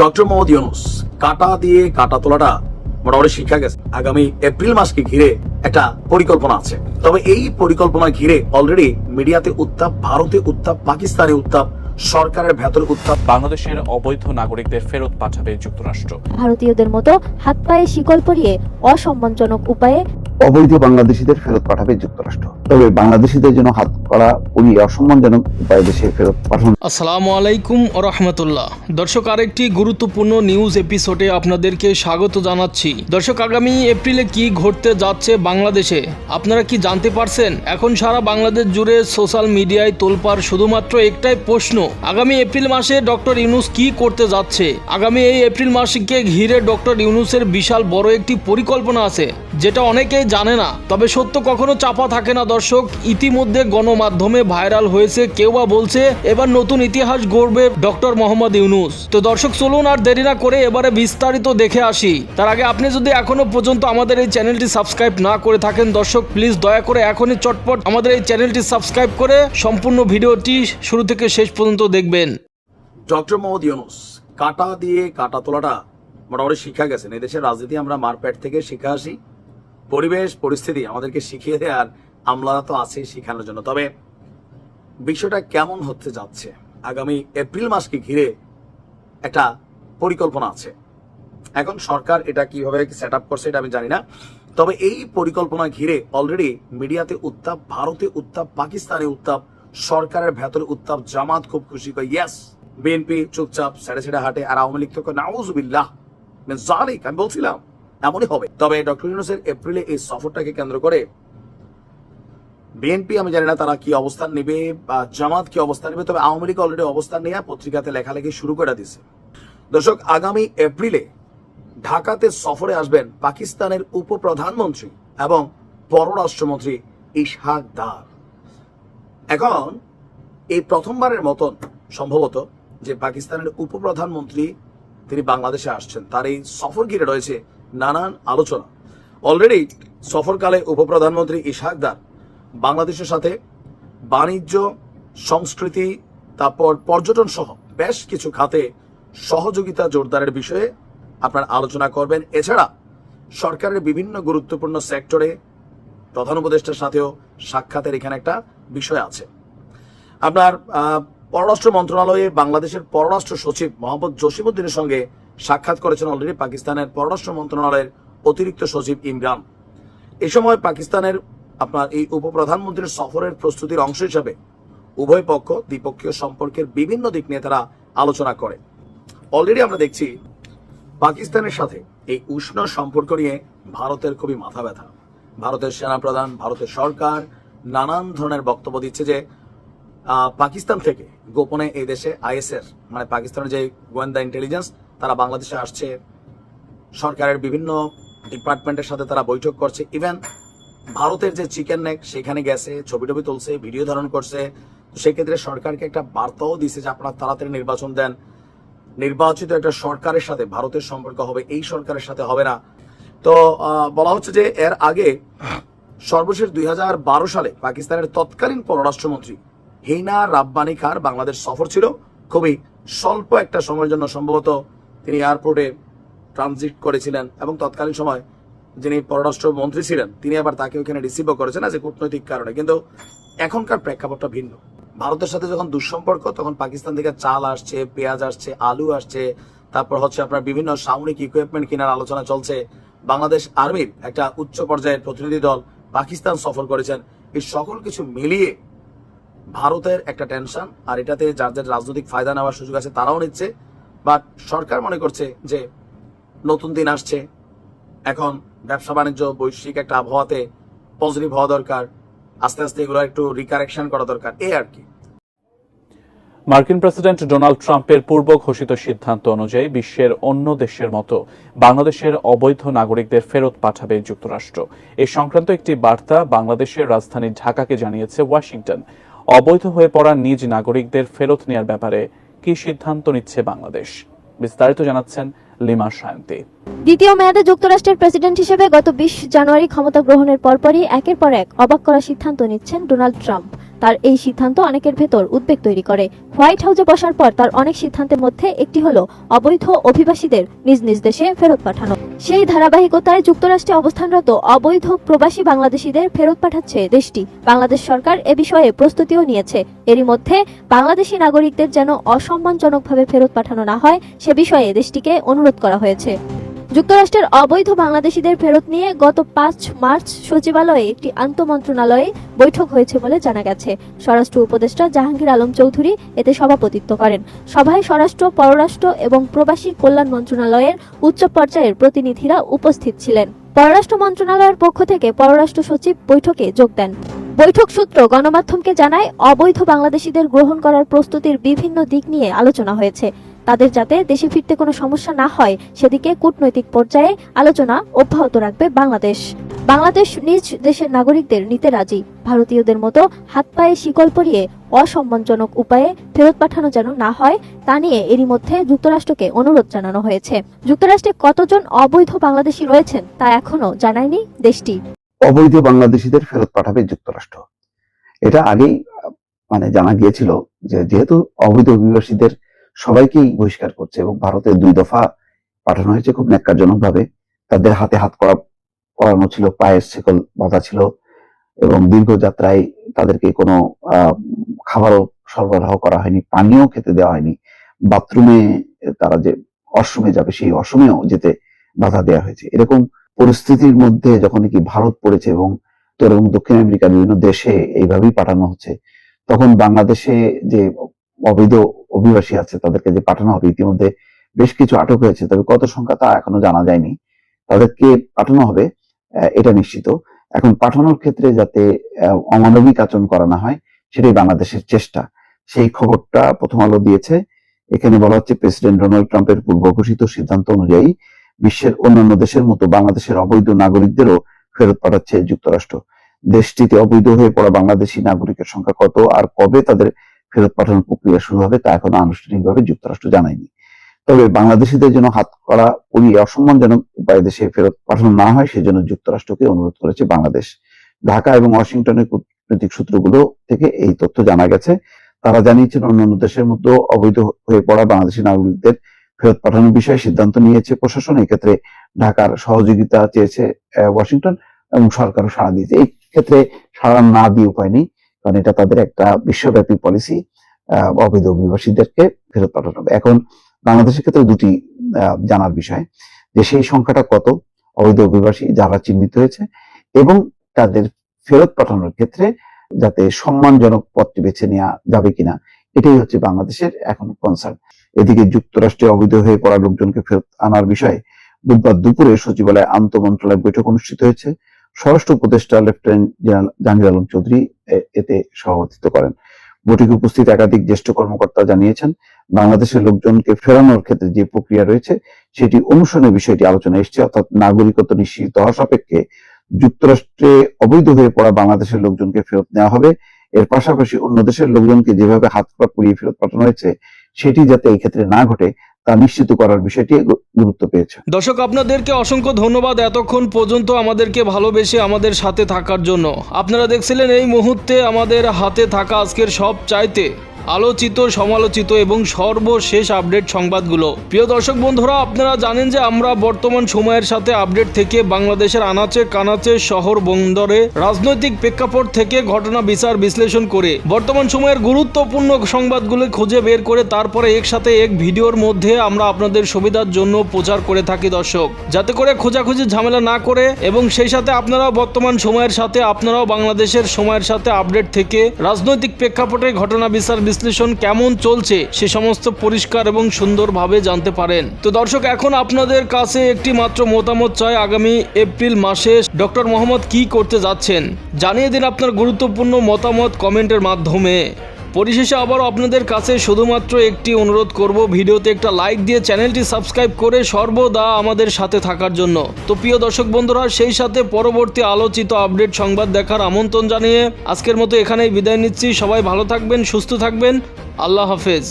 Doctor Mohammad Yunus কাটা দিয়ে কাটা তোলাটা মোটামুটি শিক্ষা গেছে। আগামী এপ্রিল মাসকে ঘিরে একটা পরিকল্পনা আছে। তবে এই পরিকল্পনা ঘিরে অলরেডি মিডিয়াতে উত্তাপ ভারতে উত্তাপ পাকিস্তানে উত্তাপ সরকারের ভেতর উত্তাপ। বাংলাদেশের অবৈধ নাগরিকদের ফেরত পাঠাবে যুক্তরাষ্ট্র। ভারতীয়দের মতো হাত পায়ে শিকল পরিয়ে অসম্মানজনক উপায়ে অবৈধ বাংলাদেশিদের ফেরত পাঠাবে যুক্তরাষ্ট্র। তবে বাংলাদেশিদের জন্য হাত করা অসম্মানজনক দেশে ফেরত আসসালামু আলাইকুম রহমতুল্লাহ। দর্শক, আরেকটি গুরুত্বপূর্ণ নিউজ এপিসোডে আপনাদেরকে স্বাগত জানাচ্ছি। দর্শক, আগামী এপ্রিলে কি ঘটতে যাচ্ছে বাংলাদেশে? আপনারা কি জানতে পারছেন? এখন সারা বাংলাদেশ জুড়ে সোশ্যাল মিডিয়ায় তোলপাড় শুধুমাত্র একটাই প্রশ্ন, আগামী এপ্রিল মাসে ডক্টর ইউনুস কি করতে যাচ্ছে? আগামী এই এপ্রিল মাসকে ঘিরে ডক্টর ইউনুসের বিশাল বড় একটি পরিকল্পনা আছে, যেটা অনেকেই জানে না, তবে সত্য কখনো চাপা থাকে না দর্শক। ইতিমধ্যে গণমাধ্যমে ভাইরাল হয়েছে, কেউ বা বলছে এবার নতুন ইতিহাস গড়বে ডক্টর মোহাম্মদ ইউনুস। তো দর্শক, চলুন আর দেরি না করে এবারে বিস্তারিত দেখে আসি। তার আগে আপনি যদি এখনও পর্যন্ত আমাদের এই চ্যানেলটি সাবস্ক্রাইব না করে থাকেন, দর্শক, প্লিজ দয়া করে এখনই চটপট আমাদের এই চ্যানেলটি সাবস্ক্রাইব করে সম্পূর্ণ ভিডিওটি শুরু থেকে শেষ পর্যন্ত দেখবেন। ডক্টর মোহাম্মদ ইউনুস, কাটা দিয়ে কাটা তোলাটা মোটামুটি শিক্ষা গেছেন। এই দেশের রাজনীতি আমরা মারপ্যাট থেকে শিখে আসি। পরিবেশ, পরিস্থিতি আমাদেরকে শিখিয়ে দেয় আর আমলারা তো আছে শেখানোর জন্য। তবে বিষয়টা কেমন হতে যাচ্ছে? আগামী এপ্রিল মাসকে ঘিরে একটা পরিকল্পনা আছে। এখন সরকার এটা কীভাবে সেট আপ করছে এটা আমি জানি না। তবে এই পরিকল্পনা ঘিরে অলরেডি মিডিয়াতে উত্তাপ, ভারতে উত্তাপ, পাকিস্তানে উত্তাপ, সরকারের ভেতরে উত্তাপ, জামাত খুব খুশি করে ইয়েস বিএনপি চুপচাপ, ছেড়ে ছেড়ে হাঁটে, আর আওয়ামী লীগ নাউজুবিল্লাহ মানে জালিক আমি বলছিলাম, এমনই হবে। তবে ডক্টর ইউনুসের এপ্রিলে এই সফরটাকে কেন্দ্র করে বিএনপি, আমি জানি না তারা কি অবস্থান নেবে বা জামাত কি অবস্থান নেবে, তবে আওয়ামী লীগ অলরেডি অবস্থান নিয়ে পত্রিকাতে লেখালেখি শুরু করে দিছে দর্শক, আগামী এপ্রিলে ঢাকাতে সফরে আসবেন পাকিস্তানের উপপ্রধানমন্ত্রী এবং পররাষ্ট্রমন্ত্রী ইশহাক দার। এখন এই প্রথমবারের মতন সম্ভবত যে পাকিস্তানের উপপ্রধানমন্ত্রী তিনি বাংলাদেশে আসছেন, তার এই সফর ঘিরে রয়েছে নানান আলোচনা। অলরেডি সফরকালে উপপ্রধানমন্ত্রী ইশহাক দার বাংলাদেশের সাথে বাণিজ্য, সংস্কৃতি, তারপর পর্যটন সহ বেশ কিছু খাতে সহযোগিতা জোরদারের বিষয়ে আপনার আলোচনা করবেন। এছাড়া সরকারের বিভিন্ন গুরুত্বপূর্ণ সেক্টরে প্রধান উপদেষ্টার সাথেও সাক্ষাতের এখানে একটা বিষয় আছে। আপনার পররাষ্ট্র মন্ত্রণালয়ে বাংলাদেশের পররাষ্ট্র সচিব মোহাম্মদ জসিমুদ্দিনের সঙ্গে সাক্ষাৎ করেছেন অলরেডি পাকিস্তানের পররাষ্ট্র মন্ত্রণালয়ের অতিরিক্ত সচিব ইমরান। এ সময় পাকিস্তানের আপনার এই উপপ্রধানমন্ত্রীর সফরের প্রস্তুতির অংশ হিসাবে উভয় পক্ষ দ্বিপক্ষীয় সম্পর্কের বিভিন্ন দিক নিয়ে তারা আলোচনা করে। অলরেডি আমরা দেখছি পাকিস্তানের সাথে এই উষ্ণ সম্পর্ক নিয়ে ভারতের খুবই মাথা ব্যথা। ভারতের সেনাপ্রধান, ভারতের সরকার নানান ধরনের বক্তব্য দিচ্ছে যে পাকিস্তান থেকে গোপনে এই দেশে আইএসএর মানে পাকিস্তানের যে গোয়েন্দা ইন্টেলিজেন্স তারা বাংলাদেশে আসছে। সরকারের বিভিন্ন ডিপার্টমেন্টের সাথে তারা বৈঠক করছে। ইভেন ভারতের যে চিকেন নেক, সেখানে গেছে, ছবি টবি তুলছে, ভিডিও ধারণ করছে। সেক্ষেত্রে সরকারকে একটা বার্তাও দিছে যে আপনারা তাড়াতাড়ি নির্বাচন দেন। নির্বাচিত একটা সরকারের সাথে, ভারতের সম্পর্ক হবে, এই সরকারের সাথে হবে না। তো বলা হচ্ছে যে এর আগে সর্বশেষ দুই হাজার বারো সালে পাকিস্তানের তৎকালীন পররাষ্ট্রমন্ত্রী হেইনা রাব্বানি খার বাংলাদেশ সফর ছিল। খুবই স্বল্প একটা সময়ের জন্য, সম্ভবত তিনি এয়ারপোর্টে ট্রানজিট করেছিলেন এবং তৎকালীন সময় যিনি পররাষ্ট্র মন্ত্রী ছিলেন, তিনি আবার তাকে ওখানে রিসিভও করেছেন আজ কূটনৈতিক কারণে। কিন্তু এখনকার প্রেক্ষাপটটা ভিন্ন। ভারতের সাথে যখন দুঃসম্পর্ক, তখন পাকিস্তান থেকে চাল আসছে, পেঁয়াজ আসছে, আলু আসছে, তারপর হচ্ছে আপনার বিভিন্ন সামরিক ইকুইপমেন্ট কেনার আলোচনা চলছে। বাংলাদেশ আর্মির একটা উচ্চ পর্যায়ের প্রতিনিধি দল, পাকিস্তান সফর করেছেন। এই সকল কিছু মিলিয়ে ভারতের একটা টেনশন আর এটাতে যার যার রাজনৈতিক ফায়দা নেওয়ার সুযোগ আছে তারাও নিচ্ছে। বাট সরকার মনে করছে যে নতুন দিন আসছে। এখন ব্যবসা বাণিজ্য, বৈশ্বিক একটা আবহাওয়াতে পজিটিভ হওয়া দরকার, আস্তে আস্তে এগুলো একটু রিকারেকশন করা দরকার, এই আর কি। মার্কিন প্রেসিডেন্ট ডোনাল্ড ট্রাম্পের পূর্ব ঘোষিত সিদ্ধান্ত অনুযায়ী বিশ্বের অন্য দেশের মতো বাংলাদেশের অবৈধ নাগরিকদের ফেরত পাঠাবে যুক্তরাষ্ট্র। এ সংক্রান্ত একটি বার্তা বাংলাদেশের রাজধানী ঢাকাকে জানিয়েছে ওয়াশিংটন। অবৈধ হয়ে পড়া নিজ নাগরিকদের ফেরত নেওয়ার ব্যাপারে কি সিদ্ধান্ত নিচ্ছে বাংলাদেশ? বিস্তারিত জানাচ্ছেন লিমা সায়ন্তী দ্বিতীয় মেয়াদে যুক্তরাষ্ট্রের প্রেসিডেন্ট হিসেবে গত বিশ জানুয়ারি ক্ষমতা গ্রহণের পরপরই একের পর এক অবাক করা সিদ্ধান্ত নিচ্ছেন ডোনাল্ড ট্রাম্প। তার এই সিদ্ধান্ত অনেকের ভেতর উদ্বেগ তৈরি করে। হোয়াইট হাউসে বসার পর তার অনেক সিদ্ধান্তের মধ্যে একটি হলো অবৈধ অভিবাসীদের নিজ নিজ দেশে ফেরত পাঠানো। সেই ধারাবাহিকতায় যুক্তরাষ্ট্রে অবস্থানরত অবৈধ প্রবাসী বাংলাদেশিদের ফেরত পাঠাচ্ছে দেশটি। বাংলাদেশ সরকার এ বিষয়ে প্রস্তুতিও নিয়েছে। এরই মধ্যে বাংলাদেশি নাগরিকদের যেন অসম্মানজনকভাবে ফেরত পাঠানো না হয়, সে বিষয়ে দেশটিকে অনুরোধ করা হয়েছে। যুক্তরাষ্ট্রের অবৈধ বাংলাদেশিদের ফেরত নিয়ে গত পাঁচ মার্চ সচিবালয়ে একটি আন্তমন্ত্রণালয়ে বৈঠক হয়েছে বলে জানা গেছে। স্বরাষ্ট্র উপদেষ্টা জাহাঙ্গীর আলম চৌধুরী এতে সভাপতিত্ব করেন। সভায় স্বরাষ্ট্র, পররাষ্ট্র এবং প্রবাসী কল্যাণ মন্ত্রণালয়ের উচ্চ পর্যায়ের প্রতিনিধিরা উপস্থিত ছিলেন। পররাষ্ট্র মন্ত্রণালয়ের পক্ষ থেকে পররাষ্ট্র সচিব বৈঠকে যোগ দেন। বৈঠক সূত্র গণমাধ্যমকে জানায়, অবৈধ বাংলাদেশিদের গ্রহণ করার প্রস্তুতির বিভিন্ন দিক নিয়ে আলোচনা হয়েছে। তাদের যাতে দেশে ফিরতে কোনো সমস্যা না হয়, সেদিকে কূটনৈতিক পর্যায়ে আলোচনা অব্যাহত রাখবে বাংলাদেশ। বাংলাদেশ নিজ দেশের নাগরিকদের নিতে রাজি। ভারতীয়দের মতো হাত পায়ে শিকল পরিয়ে অসম্মানজনক উপায়ে ফেরত পাঠানো যেন না হয়, তা নিয়ে এরই মধ্যে যুক্তরাষ্ট্রকে অনুরোধ জানানো হয়েছে। যুক্তরাষ্ট্রে কতজন অবৈধ বাংলাদেশি রয়েছেন তা এখনও জানায়নি দেশটি। অবৈধ বাংলাদেশিদের ফেরত পাঠাবে যুক্তরাষ্ট্র। এটা আগেই মানে জানা গিয়েছিল যে যেহেতু অবৈধ অভিবাসীদের সবাইকেই বহিষ্কার করছে এবং ভারতের দুই দফা পাঠানো হয়েছে খুব ন্যাক্কারজনক ভাবে তাদের হাতে হাত করা পড়ানো ছিল, পায়ের শেকল বাঁধা ছিল এবং দীর্ঘ যাত্রায় তাদেরকে কোনো খাবারও সরবরাহ করা হয়নি পানিও খেতে দেওয়া হয়নি। বাথরুমে তারা যে অসমে যাবে, সেই অসমেও যেতে বাধা দেওয়া হয়েছে। এরকম পরিস্থিতির মধ্যে যখন কি ভারত পড়েছে এবং এবং দক্ষিণ আমেরিকার বিভিন্ন দেশে এইভাবেই পাঠানো হচ্ছে, তখন বাংলাদেশে যে অবৈধ অভিবাসী আছে, তাদেরকে যে পাঠানো হবে, ইতিমধ্যে বেশ কিছু আটক হয়েছে, তবে কত সংখ্যা তা এখনও জানা যায়নি। তাদেরকে পাঠানো হবে এটা নিশ্চিত। এখন পাঠানোর ক্ষেত্রে যাতে অমানবিক আচরণ করা না হয়, সেটাই বাংলাদেশের চেষ্টা। সেই খবরটা প্রথম আলো দিয়েছে। এখানে বলা হচ্ছে, প্রেসিডেন্ট ডোনাল্ড ট্রাম্পের পূর্ব ঘোষিত সিদ্ধান্ত অনুযায়ী বিশ্বের অন্যান্য দেশের মতো বাংলাদেশের অবৈধ নাগরিকদেরও ফেরত পাঠাচ্ছে যুক্তরাষ্ট্র। দেশটিতে অবৈধ হয়ে পড়া বাংলাদেশি নাগরিকের সংখ্যা কত, আর কবে তাদের ফেরত পাঠানোর প্রক্রিয়া শুরু হবে তা এখনও আনুষ্ঠানিকভাবে যুক্তরাষ্ট্র জানায়নি। তবে বাংলাদেশিদের জন্য হাত করা পুড়িয়ে অসম্মানজনক উপায়ে দেশে ফেরত পাঠানো না হয়, সেজন্য যুক্তরাষ্ট্রকে অনুরোধ করেছে বাংলাদেশ। ঢাকা এবং ওয়াশিংটনের কূটনৈতিক সূত্রগুলো থেকে এই তথ্য জানা গেছে। তারা জানিয়েছেন, অন্যান্য দেশের মতো অবৈধ হয়ে পড়া বাংলাদেশি নাগরিকদের ফেরত পাঠানোর বিষয়ে সিদ্ধান্ত নিয়েছে প্রশাসন। এক্ষেত্রে ঢাকার সহযোগিতা চেয়েছে ওয়াশিংটন এবং সরকারও সাড়া দিয়েছে। এই ক্ষেত্রে সাড়া না দিয়ে উপায় নেই। কারণ এটা তাদের একটা বিশ্বব্যাপী পলিসি অবৈধ অভিবাসীদেরকে ফেরত পাঠানো হবে। এখন বাংলাদেশের ক্ষেত্রে দুটি জানার বিষয়। যে সেই সংখ্যাটা কত, অবৈধ অভিবাসী যারা চিহ্নিত হয়েছে এবং তাদের ফেরত পাঠানোর ক্ষেত্রে যাতে সম্মানজনক পথটি বেছে নেওয়া যাবে কিনা, এটাই হচ্ছে বাংলাদেশের এখন কনসার্ন এদিকে যুক্তরাষ্ট্রে অবৈধ হয়ে পড়া লোকজনকে ফেরত আনার বিষয়ে বুধবার দুপুরে সচিবালয়ে আন্ত মন্ত্রণালয় বৈঠক অনুষ্ঠিত হয়েছে। স্বরাষ্ট্র উপদেষ্টা লেফটেন্যান্ট জেনারেল জাহাঙ্গীর আলম চৌধুরী এতে সভাপতিত্ব করেন। বৈঠকে উপস্থিত একাধিক জ্যেষ্ঠ কর্মকর্তা জানিয়েছেন, বাংলাদেশের লোকজনকে ফেরানোর ক্ষেত্রে যে প্রক্রিয়া রয়েছে, সেটি অনুসরণের বিষয়টি আলোচনা এসছে, অর্থাৎ নাগরিকত্ব নিশ্চিত হওয়া সাপেক্ষে যুক্তরাষ্ট্রে অবৈধ হয়ে পড়া বাংলাদেশের লোকজনকে ফেরত নেওয়া হবে। এর পাশাপাশি অন্য দেশের লোকজনকে যেভাবে হাত পা পুড়িয়ে ফেরত পাঠানো হয়েছে, সেটি যাতে এই ক্ষেত্রে না ঘটে তা নিশ্চিত করার বিষয়টি গুরুত্ব পেয়েছে। দর্শক, আপনাদেরকে অসংখ্য ধন্যবাদ এতক্ষণ পর্যন্ত আমাদেরকে ভালোবেসে আমাদের সাথে থাকার জন্য। আপনারা দেখছিলেন এই মুহূর্তে আমাদের হাতে থাকা আজকের সব চাইতে আলোচিত, সমালোচিত এবং সর্বশেষ আপডেট সংবাদগুলো। প্রিয় দর্শক বন্ধুরা, আপনারা জানেন যে আমরা বর্তমান সময়ের সাথে আপডেট থেকে বাংলাদেশের আনাচে কানাচে শহর বন্দরে রাজনৈতিক প্রেক্ষাপট থেকে ঘটনা বিচার বিশ্লেষণ করে বর্তমান সময়ের গুরুত্বপূর্ণ সংবাদগুলো খুঁজে বের করে তারপরে একসাথে এক ভিডিওর মধ্যে আমরা আপনাদের সুবিধার জন্য প্রচার করে থাকি দর্শক। যাতে করে খোঁজাখুঁজি ঝামেলা না করে এবং সেই সাথে আপনারাও বর্তমান সময়ের সাথে, আপনারাও বাংলাদেশের সময়ের সাথে আপডেট থেকে রাজনৈতিক প্রেক্ষাপটে ঘটনা বিচার বিশ্লেষণ কেমন চলছে সে সমস্ত পরিষ্কার এবং সুন্দরভাবে জানতে পারেন। তো দর্শক, এখন আপনাদের কাছে একটি মাত্র মতামত চাই আগামী এপ্রিল মাসে ডক্টর মোহাম্মদ কি করতে যাচ্ছেন। জানিয়ে দিন আপনার গুরুত্বপূর্ণ মতামত কমেন্টের মাধ্যমে। পরিশেষে আবার আপনাদের কাছে শুধুমাত্র একটি অনুরোধ করব, ভিডিওতে একটা লাইক দিয়ে চ্যানেলটি সাবস্ক্রাইব করে সর্বদা আমাদের সাথে থাকার জন্য। তো প্রিয় দর্শক বন্ধুরা, সেই সাথে পরবর্তী আলোচিত আপডেট সংবাদ দেখার আমন্ত্রণ জানিয়ে আজকের মতো এখানেই বিদায় নিচ্ছি। সবাই ভালো থাকবেন, সুস্থ থাকবেন। আল্লাহ হাফেজ।